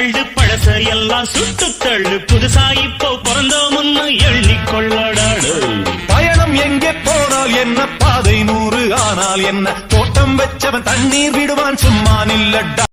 தள்ளு பழச எல்லாம் சுட்டு தள்ளு. புதுசா இப்போ பிறந்தோம்னு எண்ணிக்கொள்ளடாடு பயணம் எங்கே போனால் என்ன? பாதை நூறு ஆனால் என்ன? தோட்டம் வச்சவன் தண்ணீர் விடுவான் சும்மா நில்லடா.